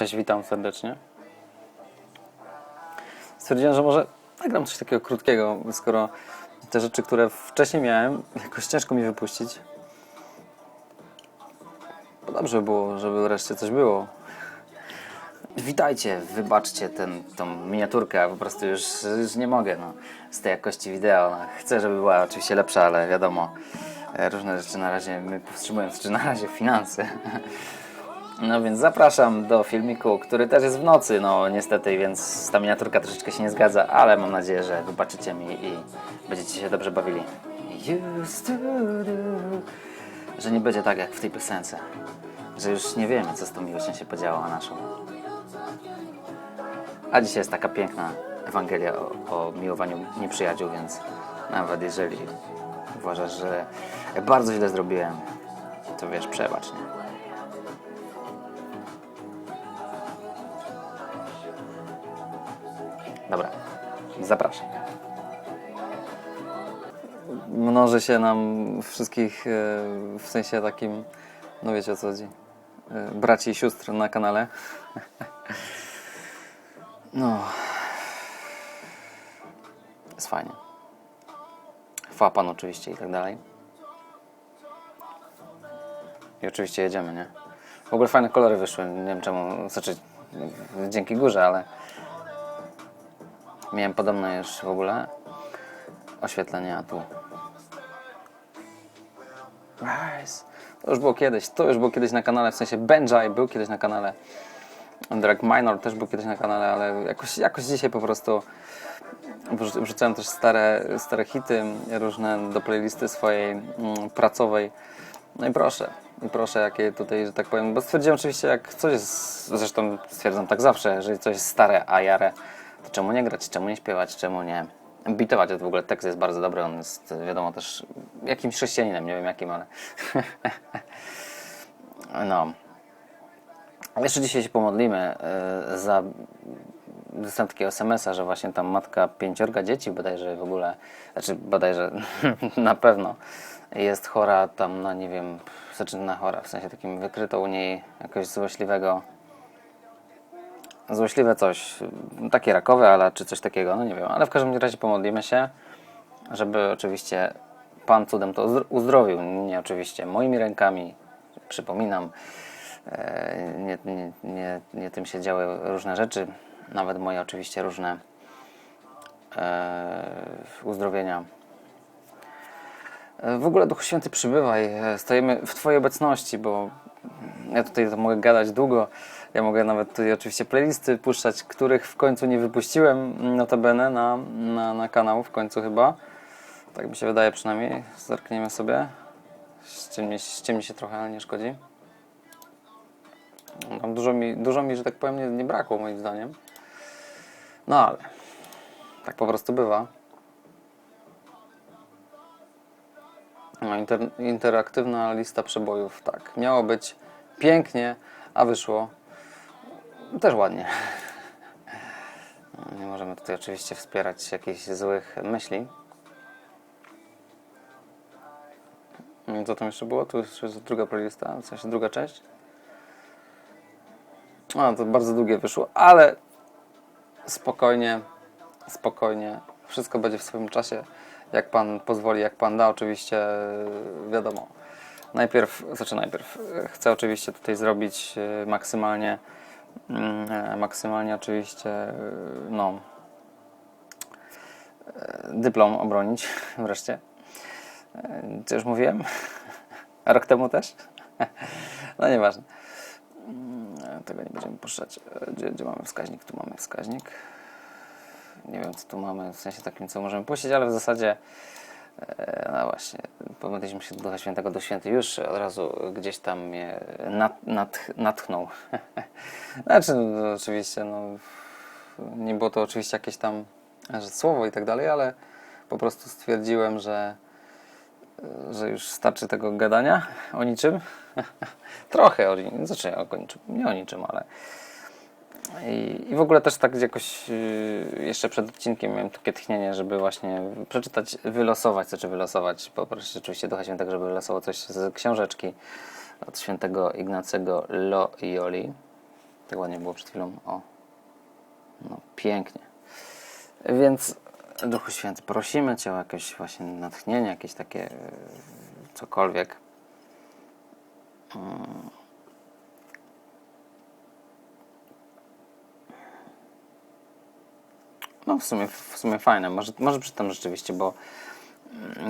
Cześć, witam serdecznie. Stwierdziłem, że może nagram coś takiego krótkiego, skoro te rzeczy, które wcześniej miałem, jakoś ciężko mi wypuścić. Bo dobrze by było, żeby wreszcie coś było. Witajcie, wybaczcie ten, tą miniaturkę, po prostu już, już nie mogę no, z tej jakości wideo. No, chcę, żeby była oczywiście lepsza, ale wiadomo, różne rzeczy na razie my powstrzymują, czy na razie finanse. No więc zapraszam do filmiku, który też jest w nocy, no niestety, więc ta miniaturka troszeczkę się nie zgadza, ale mam nadzieję, że wybaczycie mi i będziecie się dobrze bawili. Used to do, że nie będzie tak jak w tej piosence, że już nie wiemy, co z tą miłością się podziało naszą. A dzisiaj jest taka piękna Ewangelia o, o miłowaniu nieprzyjaciół, więc nawet jeżeli uważasz, że bardzo źle zrobiłem, to wiesz, przebacz, nie? Dobra, zapraszam. Mnoży się nam wszystkich e, w sensie takim, no wiecie o co chodzi, e, braci i sióstr na kanale. No, jest fajnie. Chwała Panu oczywiście i tak dalej. I oczywiście jedziemy, nie? W ogóle fajne kolory wyszły, nie wiem czemu, znaczy dzięki górze, ale Miałem podobne już w ogóle oświetlenie, a tu. Rise. To już było kiedyś, to już było kiedyś na kanale, w sensie Benjai był kiedyś na kanale. Drag Minor też był kiedyś na kanale, ale jakoś, jakoś dzisiaj po prostu wrzu- wrzucałem też stare, stare hity różne do playlisty swojej mm, pracowej. No i proszę, i proszę, jakie tutaj, że tak powiem, bo stwierdziłem oczywiście, jak coś jest, zresztą stwierdzam tak zawsze, jeżeli coś jest stare, a jare, czemu nie grać, czemu nie śpiewać, czemu nie bitować? W ogóle tekst jest bardzo dobry, on jest wiadomo też jakimś chrześcijaninem, nie wiem jakim, ale no. Jeszcze dzisiaj się pomodlimy y, za dostałem takiego SMS-a, że właśnie tam matka pięciorga dzieci bodajże w ogóle, znaczy bodajże na pewno jest chora tam na nie wiem, znaczy na chora, w sensie takim wykryto u niej jakoś złośliwego złośliwe coś, takie rakowe, ale czy coś takiego, no nie wiem, ale w każdym razie pomodlimy się, żeby oczywiście Pan cudem to uzdro- uzdrowił, nie oczywiście moimi rękami, przypominam, e, nie, nie, nie, nie tym się działy różne rzeczy, nawet moje oczywiście różne e, uzdrowienia. E, W ogóle Duchu Święty przybywaj, stoimy w Twojej obecności, bo ja tutaj to mogę gadać długo. Ja mogę nawet tutaj oczywiście playlisty puszczać, których w końcu nie wypuściłem, notabene na, na, na kanał w końcu chyba. Tak mi się wydaje przynajmniej. Zerkniemy sobie. Ściemni, ściemni się trochę, ale nie szkodzi. No, dużo, mi, dużo mi, że tak powiem, nie, nie brakło moim zdaniem. No ale tak po prostu bywa. No, inter, interaktywna lista przebojów, tak. Miało być pięknie, a wyszło też ładnie. Nie możemy tutaj oczywiście wspierać jakichś złych myśli. Co tam jeszcze było? Tu jest druga playlista, w sensie druga część. A, to bardzo długie wyszło, ale spokojnie, spokojnie. Wszystko będzie w swoim czasie, jak Pan pozwoli, jak Pan da. Oczywiście, wiadomo. Najpierw, znaczy najpierw, chcę oczywiście tutaj zrobić e, maksymalnie, maksymalnie oczywiście, e, no, e, dyplom obronić wreszcie. E, Co już mówiłem? Rok temu też? No nieważne. Mm, Tego nie będziemy puszczać. Gdzie, gdzie mamy wskaźnik? Tu mamy wskaźnik. Nie wiem, co tu mamy, w sensie takim, co możemy puścić, ale w zasadzie, no właśnie, pomodliliśmy się do Ducha Świętego, do Święty już od razu gdzieś tam mnie nat, nat, natchnął. znaczy, no, oczywiście, no, nie było to oczywiście jakieś tam że słowo i tak dalej, ale po prostu stwierdziłem, że że już starczy tego gadania o niczym. Trochę o znaczy o niczym, nie o niczym, ale. I, I w ogóle też tak jakoś yy, jeszcze przed odcinkiem miałem takie tchnienie, żeby właśnie przeczytać, wylosować, znaczy wylosować, poprosić oczywiście Ducha Świętego, żeby wylosował coś z książeczki od świętego Ignacego Loyoli. Tak ładnie było przed chwilą. O. No pięknie. Więc Duchu Święty, prosimy Cię o jakieś właśnie natchnienie, jakieś takie e, cokolwiek. Mm. No w sumie, w sumie fajne. Może, może przeczytam rzeczywiście, bo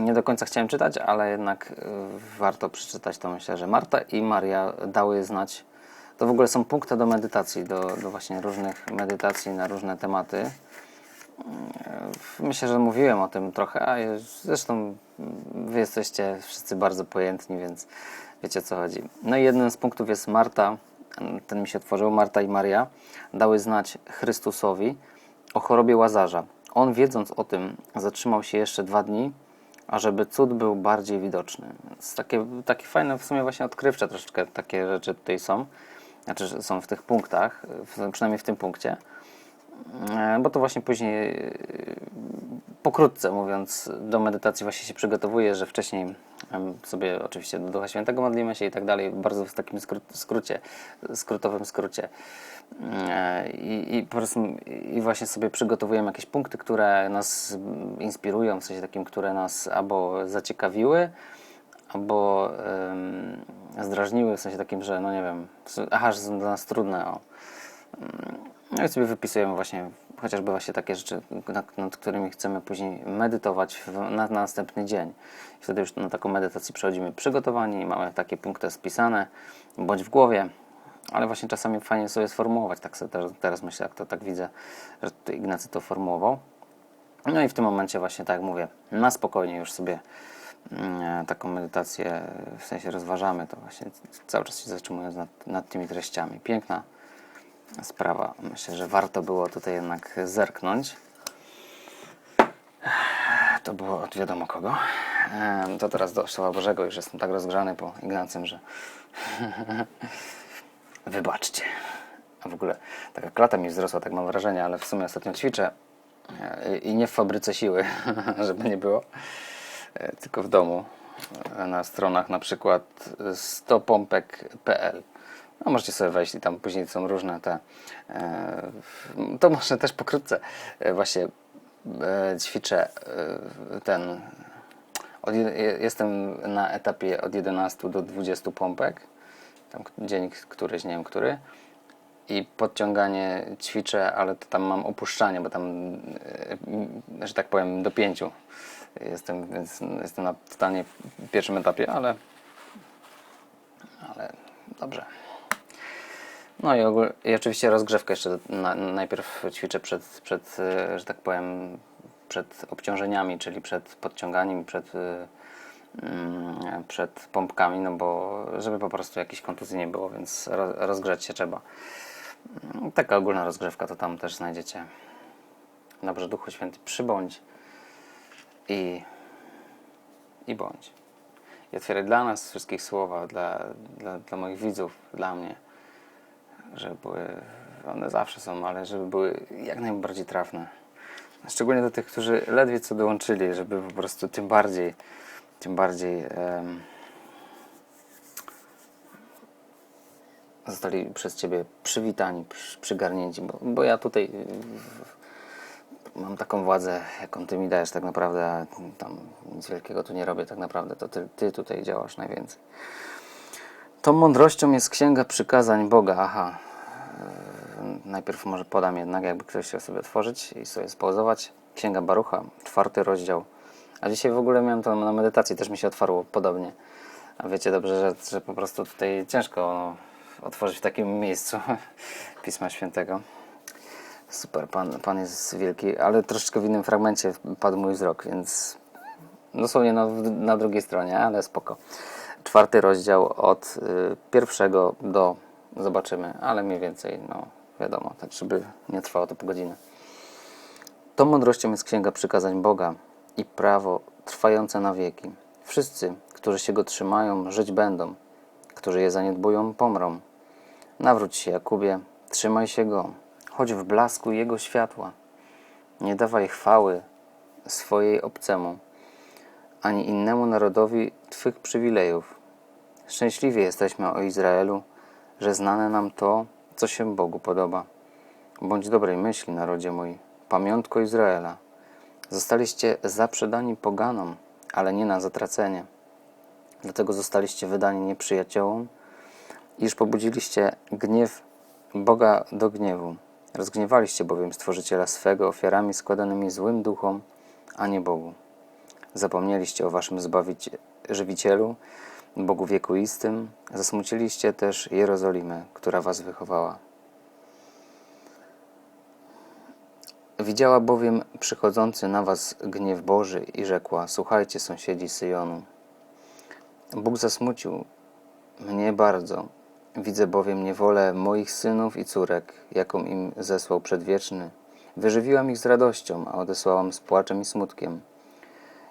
nie do końca chciałem czytać, ale jednak y, warto przeczytać to myślę, że Marta i Maria dały znać. To w ogóle są punkty do medytacji, do, do właśnie różnych medytacji na różne tematy. Y, Myślę, że mówiłem o tym trochę, a zresztą wy jesteście wszyscy bardzo pojętni, więc wiecie o co chodzi. No i jednym z punktów jest Marta, ten mi się otworzył, Marta i Maria dały znać Chrystusowi o chorobie Łazarza. On wiedząc o tym zatrzymał się jeszcze dwa dni, ażeby cud był bardziej widoczny. Więc takie, takie fajne, w sumie właśnie odkrywcze troszeczkę takie rzeczy tutaj są. Znaczy, są w tych punktach, przynajmniej w tym punkcie. E, Bo to właśnie później, pokrótce mówiąc, do medytacji właśnie się przygotowuję, że wcześniej sobie oczywiście do Ducha Świętego modlimy się i tak dalej, bardzo w takim skró- skrócie, skrótowym skrócie. E, I, I po prostu i właśnie sobie przygotowujemy jakieś punkty, które nas mm, inspirują, w sensie takim, które nas albo zaciekawiły, albo em, zdrażniły, w sensie takim, że no nie wiem, aha, że są dla nas trudne. O. No i sobie wypisujemy właśnie chociażby właśnie takie rzeczy, nad, nad którymi chcemy później medytować w, na, na następny dzień. Wtedy już na taką medytację przechodzimy przygotowani mamy takie punkty spisane, bądź w głowie, ale właśnie czasami fajnie sobie sformułować. Tak sobie teraz, teraz myślę, jak to tak widzę, że Ignacy to formułował. No i w tym momencie właśnie, tak jak mówię, na spokojnie już sobie mm, taką medytację w sensie rozważamy, to właśnie cały czas się zatrzymując nad, nad tymi treściami. Piękna sprawa. Myślę, że warto było tutaj jednak zerknąć. To było od wiadomo kogo. To teraz do Słowa Bożego. Już jestem tak rozgrzany po Ignacym, że wybaczcie. A w ogóle taka klata mi wzrosła, tak mam wrażenie, ale w sumie ostatnio ćwiczę e, i nie w fabryce siły, żeby nie było, e, tylko w domu. E, Na stronach na przykład stopompek.pl no, możecie sobie wejść i tam później są różne te. E, to może też pokrótce e, właśnie e, ćwiczę ten. Od, jestem na etapie od 11 do 20 pompek. Tam dzień któryś, nie wiem który. I podciąganie ćwiczę, ale to tam mam opuszczanie, bo tam, że tak powiem, do pięciu jestem, więc jestem na totalnie pierwszym etapie, ale, ale dobrze. No i, ogól, i oczywiście rozgrzewkę jeszcze na, najpierw ćwiczę przed, przed, e, że tak powiem, przed obciążeniami, czyli przed podciąganiem, przed, e, mm, przed pompkami, no bo żeby po prostu jakiejś kontuzji nie było, więc ro, rozgrzać się trzeba. Mm, Taka ogólna rozgrzewka to tam też znajdziecie. Dobrze, Duchu Święty, przybądź i, i bądź. I otwieraj dla nas wszystkich słowa, dla, dla, dla moich widzów, dla mnie żeby były, one zawsze są, ale żeby były jak najbardziej trafne. Szczególnie do tych, którzy ledwie co dołączyli, żeby po prostu tym bardziej, tym bardziej em, zostali przez Ciebie przywitani, przy, przygarnięci, bo, bo ja tutaj mam taką władzę, jaką Ty mi dajesz tak naprawdę, tam nic wielkiego tu nie robię tak naprawdę, to Ty, ty tutaj działasz najwięcej. Tą mądrością jest księga przykazań Boga. Aha. Yy, Najpierw może podam jednak, jakby ktoś chciał sobie otworzyć i sobie spauzować. Księga Barucha, czwarty rozdział. A dzisiaj w ogóle miałem to na medytacji, też mi się otwarło podobnie. A wiecie dobrze, że, że po prostu tutaj ciężko no, otworzyć w takim miejscu Pisma Świętego. Super, pan, pan jest wielki, ale troszeczkę w innym fragmencie padł mój wzrok, więc dosłownie na, na drugiej stronie, ale spoko. Czwarty rozdział od y, pierwszego do zobaczymy, ale mniej więcej, no wiadomo, tak żeby nie trwało to po godzinę. Tą mądrością jest księga przykazań Boga i prawo trwające na wieki. Wszyscy, którzy się go trzymają, żyć będą, którzy je zaniedbują, pomrą. Nawróć się, Jakubie, trzymaj się go, chodź w blasku jego światła. Nie dawaj chwały swojej obcemu ani innemu narodowi Twych przywilejów. Szczęśliwi jesteśmy o Izraelu, że znane nam to, co się Bogu podoba. Bądź dobrej myśli, narodzie mój, pamiątko Izraela. Zostaliście zaprzedani poganom, ale nie na zatracenie. Dlatego zostaliście wydani nieprzyjaciołom, iż pobudziliście gniew Boga do gniewu. Rozgniewaliście bowiem Stworzyciela swego ofiarami składanymi złym duchom, a nie Bogu. Zapomnieliście o waszym zbawicie, żywicielu, Bogu wiekuistym, zasmuciliście też Jerozolimę, która was wychowała. Widziała bowiem przychodzący na was gniew Boży i rzekła: Słuchajcie, sąsiedzi Syjonu. Bóg zasmucił mnie bardzo. Widzę bowiem niewolę moich synów i córek, jaką im zesłał przedwieczny. Wyżywiłam ich z radością, a odesłałam z płaczem i smutkiem.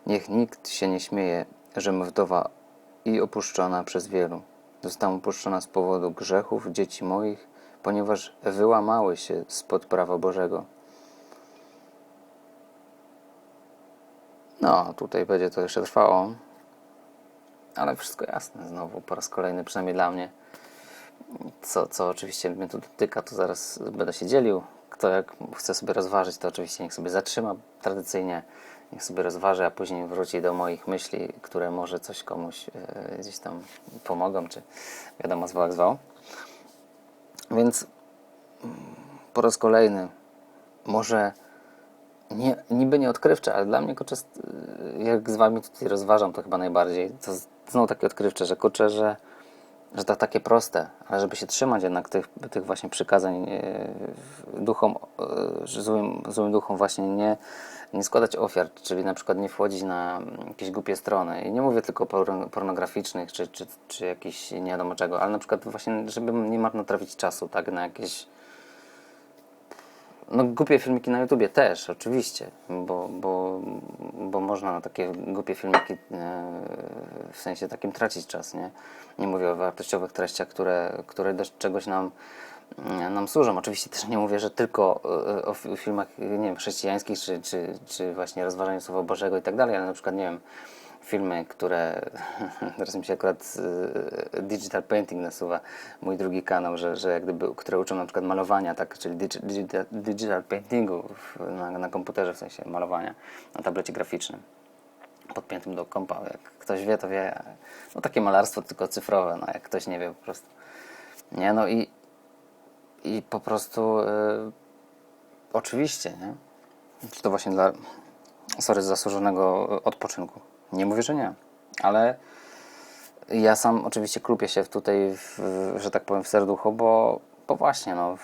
Niech nikt się nie śmieje, żem wdowa i opuszczona przez wielu. Zostałam opuszczona z powodu grzechów dzieci moich, ponieważ wyłamały się spod prawa Bożego. No, tutaj będzie to jeszcze trwało, ale wszystko jasne znowu po raz kolejny, przynajmniej dla mnie. Co, co oczywiście mnie tu dotyka, to zaraz będę się dzielił. Kto jak chce sobie rozważyć, to oczywiście niech sobie zatrzyma tradycyjnie, niech sobie rozważy, a później wróci do moich myśli, które może coś komuś e, gdzieś tam pomogą, czy wiadomo, zwał jak zwał. Więc mm, po raz kolejny, może nie, niby nie odkrywcze, ale dla mnie kurczę, st- jak z wami tutaj rozważam, to chyba najbardziej, to znowu takie odkrywcze, że kurczę, że, że to takie proste, ale żeby się trzymać jednak tych, tych właśnie przykazań e, duchom, e, złym, złym duchom właśnie nie, nie składać ofiar, czyli na przykład nie wchodzić na jakieś głupie strony. I nie mówię tylko pornograficznych, czy, czy, czy jakieś nie wiadomo czego, ale na przykład właśnie, żeby nie marnotrawić czasu, tak, na jakieś no głupie filmiki na YouTubie też, oczywiście, bo, bo, bo można na takie głupie filmiki e, w sensie takim tracić czas, nie? Nie mówię o wartościowych treściach, które, które do czegoś nam, nam służą. Oczywiście też nie mówię, że tylko e, o fi- filmach, nie wiem, chrześcijańskich, czy, czy, czy właśnie rozważaniu Słowa Bożego i tak dalej, ale na przykład, nie wiem, filmy, które teraz mi się akurat e, Digital Painting nasuwa, mój drugi kanał, że, że jak gdyby, które uczą na przykład malowania, tak, czyli digi- digital, paintingu na, na komputerze, w sensie malowania na tablecie graficznym podpiętym do kompa. Jak ktoś wie, to wie. No takie malarstwo tylko cyfrowe, no jak ktoś nie wie po prostu. Nie, no i, i po prostu e, oczywiście, nie? Czy to właśnie dla, sorry, zasłużonego odpoczynku. Nie mówię, że nie, ale ja sam oczywiście klupię się tutaj, w, że tak powiem, w serducho, bo, bo właśnie, no,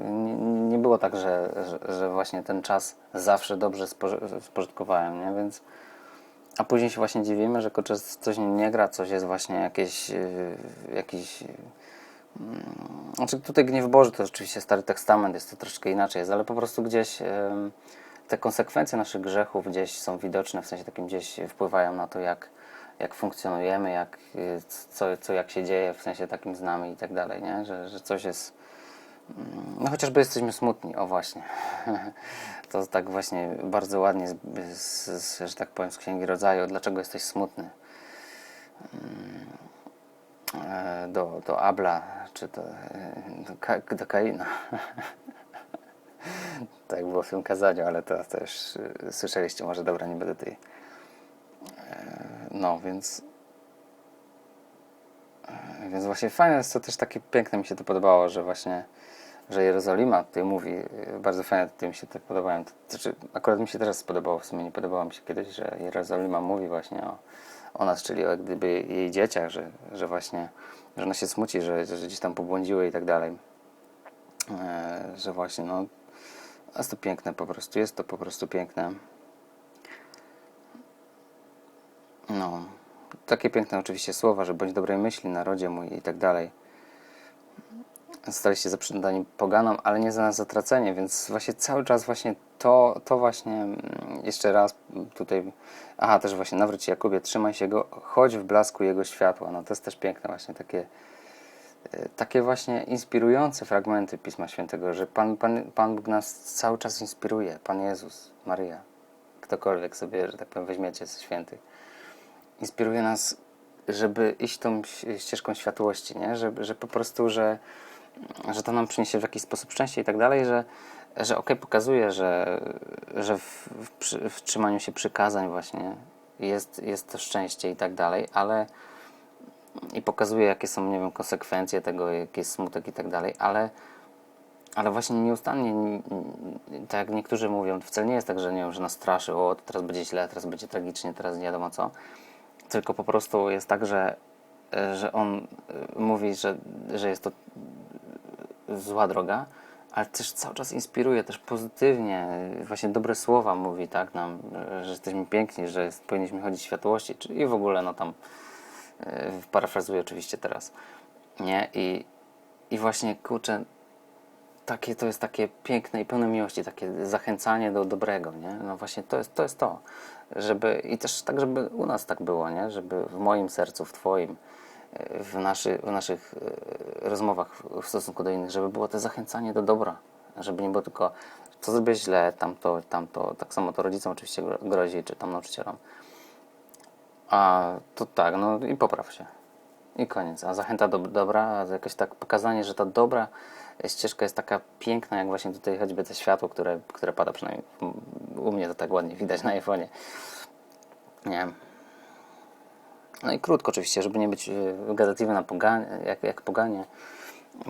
nie, nie było tak, że, że, że właśnie ten czas zawsze dobrze spoży- spożytkowałem, nie? Więc, a później się właśnie dziwimy, że coś nie gra, coś jest właśnie jakieś, yy, jakiś... mm, Znaczy tutaj gniew Boży to oczywiście Stary Testament, jest to troszkę inaczej jest, ale po prostu gdzieś te konsekwencje naszych grzechów gdzieś są widoczne, w sensie takim gdzieś wpływają na to, jak, jak funkcjonujemy, jak, y, co, co jak się dzieje, w sensie takim z nami i tak dalej, nie? Że, że coś jest... mm, No chociażby jesteśmy smutni, o właśnie. To tak właśnie bardzo ładnie, z, z, że tak powiem, z Księgi Rodzaju. Dlaczego jesteś smutny? E, Do, do Abla, czy do, e, do, do Kaina. tak było w tym kazaniu, ale to też y, słyszeliście, może dobra, nie będę tej... E, No, więc... e, Więc właśnie fajne jest to też takie piękne mi się to podobało, że właśnie, że Jerozolima tutaj mówi, bardzo fajne tutaj mi się to podobają. To znaczy, akurat mi się teraz spodobało, w sumie nie podobało mi się kiedyś, że Jerozolima mówi właśnie o, o nas, czyli o jak gdyby jej dzieciach, że, że właśnie, że ona się smuci, że, że gdzieś tam pobłądziły i tak dalej. E, Że właśnie, no, jest to piękne po prostu, jest to po prostu piękne. No, takie piękne oczywiście słowa, że bądź dobrej myśli, narodzie mój i tak dalej. Staliście zaprzedani poganom, ale nie za nas zatracenie, więc właśnie cały czas właśnie to, to właśnie mm, jeszcze raz tutaj, aha, też właśnie nawróć Jakubie, trzymaj się go, chodź w blasku jego światła. No to jest też piękne właśnie takie, e, takie właśnie inspirujące fragmenty Pisma Świętego, że Pan, Pan, Pan Bóg nas cały czas inspiruje, Pan Jezus, Maryja, ktokolwiek sobie, że tak powiem, weźmiecie ze świętych inspiruje nas, żeby iść tą ścieżką światłości, nie? Że, że po prostu, że że to nam przyniesie w jakiś sposób szczęście i tak dalej, że, że okej, pokazuje, że, że w, w, w trzymaniu się przykazań właśnie jest, jest to szczęście i tak dalej, ale i pokazuje, jakie są, nie wiem, konsekwencje tego, jaki jest smutek i tak dalej, ale, ale właśnie nieustannie, tak jak niektórzy mówią, wcale nie jest tak, że nie wiem, że nas straszy, o, teraz będzie źle, teraz będzie tragicznie, teraz nie wiadomo co, tylko po prostu jest tak, że, że on e, mówi, że, że jest to zła droga, ale też cały czas inspiruje, też pozytywnie, właśnie dobre słowa mówi, tak, nam, że jesteśmy piękni, że powinniśmy chodzić światłości, czy, i w ogóle, no tam, e, parafrazuję oczywiście teraz, nie, i, i właśnie, kurczę, takie, to jest takie piękne i pełne miłości, takie zachęcanie do dobrego, nie? No właśnie to jest to, jest to żeby i też tak, żeby u nas tak było, nie? Żeby w moim sercu, w Twoim, w, naszy, w naszych e, rozmowach w stosunku do innych, żeby było to zachęcanie do dobra, żeby nie było tylko co zrobię źle, tamto, tamto, tak samo to rodzicom oczywiście gro- grozi, czy tam nauczycielom. A to tak, no i popraw się. I koniec. A zachęta do dobra, a jakoś tak pokazanie, że ta dobra ścieżka jest taka piękna, jak właśnie tutaj choćby to światło, które, które pada przynajmniej u mnie to tak ładnie widać na iPhone'ie. Nie. No i krótko oczywiście, żeby nie być y, gadatliwy na poganie, jak, jak poganie.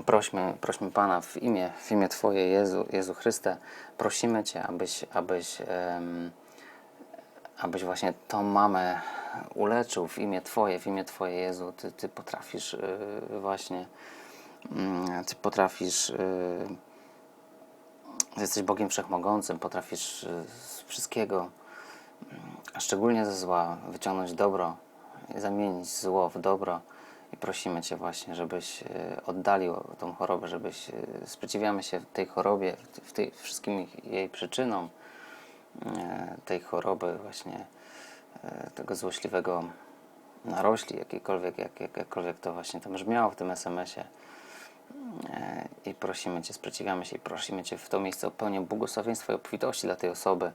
Prośmy, prośmy Pana w imię, w imię Twoje Jezu, Jezu Chryste, prosimy Cię, abyś, abyś em, abyś właśnie tą mamę uleczył w imię Twoje, w imię Twoje Jezu. Ty, ty potrafisz yy, właśnie, mm, Ty potrafisz, yy, jesteś Bogiem Wszechmogącym, potrafisz yy, z wszystkiego, mm, a szczególnie ze zła, wyciągnąć dobro, zamienić zło w dobro. I prosimy Cię właśnie, żebyś yy, oddalił tą chorobę, żebyś, yy, sprzeciwiamy się tej chorobie, w tej, wszystkim jej przyczynom, e, tej choroby właśnie e, tego złośliwego narośli, jakiejkolwiek, jak, jak, jakkolwiek to właśnie tam brzmiało w tym SMS-ie. E, I prosimy Cię, sprzeciwiamy się i prosimy Cię w to miejsce o pełnię błogosławieństwa i obfitości dla tej osoby.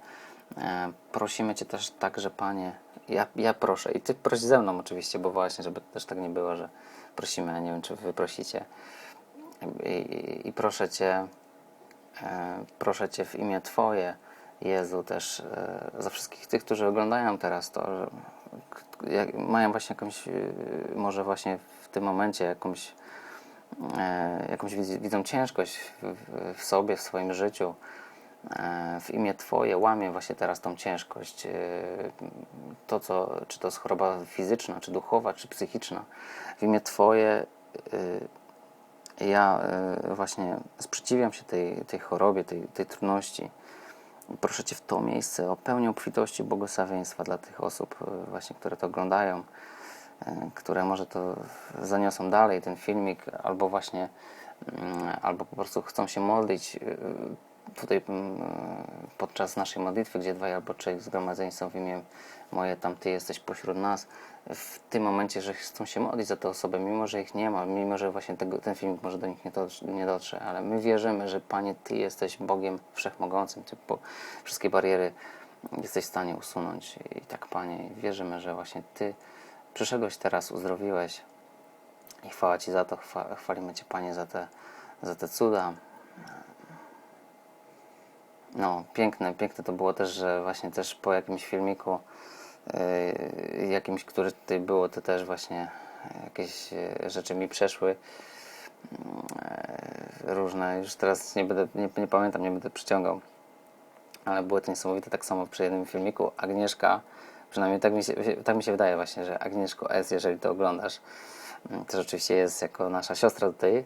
E, Prosimy Cię też także, Panie, ja, ja proszę i Ty proś ze mną oczywiście, bo właśnie, żeby też tak nie było, że prosimy, a nie wiem, czy Wy prosicie. I, i, i proszę Cię, E, Proszę Cię w imię Twoje, Jezu, też e, za wszystkich tych, którzy oglądają teraz to, że jak, mają właśnie jakąś, e, może właśnie w tym momencie jakąś, e, jakąś widz- widzą ciężkość w- w sobie, w swoim życiu. E, W imię Twoje łamię właśnie teraz tą ciężkość. e, To, co, czy to jest choroba fizyczna, czy duchowa, czy psychiczna. W imię Twoje e, ja właśnie sprzeciwiam się tej, tej chorobie, tej, tej trudności. Proszę Cię w to miejsce o pełnię obfitości błogosławieństwa dla tych osób właśnie, które to oglądają, które może to zaniosą dalej, ten filmik, albo właśnie, mm, albo po prostu chcą się modlić tutaj mm, podczas naszej modlitwy, gdzie dwaj albo trzech zgromadzeni są w imię moje, tam Ty jesteś pośród nas, w tym momencie, że chcą się modlić za tę osobę, mimo że ich nie ma, mimo że właśnie tego, ten filmik może do nich nie dotrze, nie dotrze, ale my wierzymy, że Panie, Ty jesteś Bogiem Wszechmogącym, Ty wszystkie bariery jesteś w stanie usunąć. I tak, Panie, wierzymy, że właśnie Ty przyszedłeś teraz, uzdrowiłeś i chwała Ci za to, chwa, chwalimy Cię, Panie, za te, za te cuda. No, piękne, piękne to było też, że właśnie też po jakimś filmiku, yy, jakimś, który tutaj było, to też właśnie jakieś yy, rzeczy mi przeszły. Yy, różne, już teraz nie będę, nie, nie pamiętam, nie będę przyciągał, ale było to niesamowite. Tak samo przy jednym filmiku Agnieszka, przynajmniej tak mi się, tak mi się wydaje właśnie, że Agnieszko S, jeżeli to oglądasz, to rzeczywiście jest jako nasza siostra tutaj,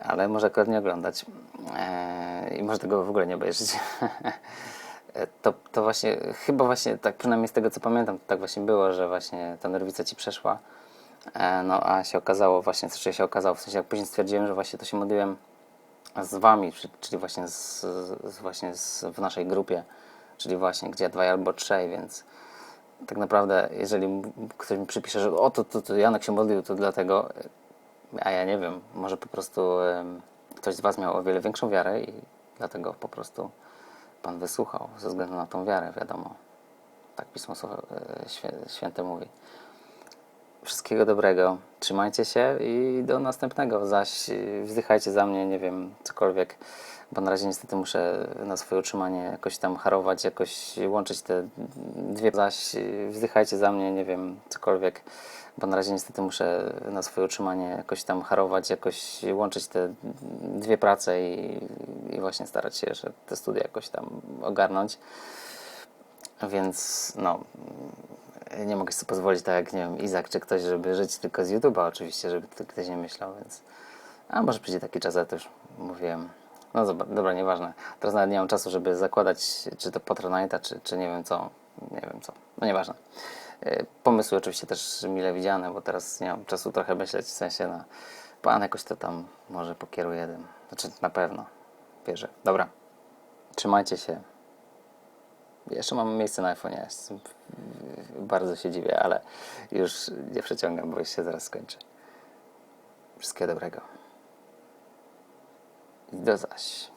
ale może akurat nie oglądać eee, i może tego w ogóle nie obejrzeć. E, to, to właśnie, chyba właśnie tak przynajmniej z tego co pamiętam, to tak właśnie było, że właśnie ta nerwica ci przeszła. E, no a się okazało właśnie, znaczy się okazało, w sensie jak później stwierdziłem, że właśnie to się modliłem z wami, czy- czyli właśnie, z, z, właśnie z, w naszej grupie, czyli właśnie gdzie dwaj albo trzej, więc tak naprawdę jeżeli ktoś mi przypisze, że o to, to, to Janek się modlił, to dlatego, a ja nie wiem, może po prostu ktoś z was miał o wiele większą wiarę i dlatego po prostu Pan wysłuchał ze względu na tą wiarę, wiadomo. Tak Pismo e, Świę- Święte mówi. Wszystkiego dobrego. Trzymajcie się i do następnego. Zaś yy, wzdychajcie za mnie, nie wiem, cokolwiek, bo na razie niestety muszę na swoje utrzymanie jakoś tam harować, jakoś łączyć te dwie. Zaś yy, wzdychajcie za mnie, nie wiem, cokolwiek, bo na razie niestety muszę na swoje utrzymanie jakoś tam harować, jakoś łączyć te dwie prace i, i właśnie starać się jeszcze te studia jakoś tam ogarnąć. Więc no, nie mogę sobie pozwolić tak jak, nie wiem, Izak czy ktoś, żeby żyć tylko z YouTube'a oczywiście, żeby to ktoś nie myślał, więc... A może przyjdzie taki czas, ja to już mówiłem. No dobra, dobra, nieważne. Teraz nawet nie mam czasu, żeby zakładać, czy to Patronite'a, czy, czy nie wiem co. Nie wiem co. No nieważne. Yy, Pomysły oczywiście też mile widziane, bo teraz nie mam czasu trochę myśleć, w sensie na... Pan jakoś to tam może pokieruje. Znaczy na pewno. Wierzę. Dobra. Trzymajcie się. Jeszcze mam miejsce na iPhone. Bardzo się dziwię, ale już nie przeciągam, bo już się zaraz skończy. Wszystkiego dobrego. Do zaś.